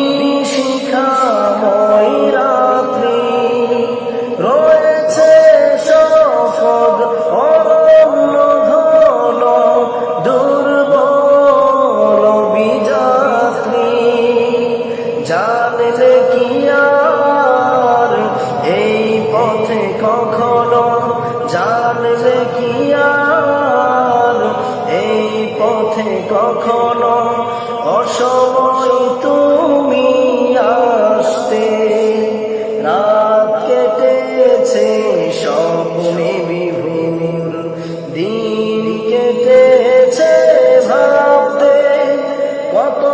বিভীষিকাময় রাত্রি রয়েছে সফদ অরণ্য ঘন দুর্বল বিযাত্রী জানলে কি এই পথে কখনো? জানলে কি আর এই পথে কখনো?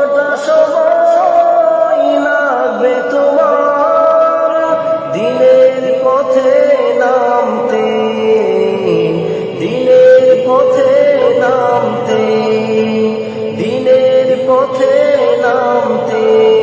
কতটা সময় দিনের পথে দিনের পথে দিনের পথে নামতে।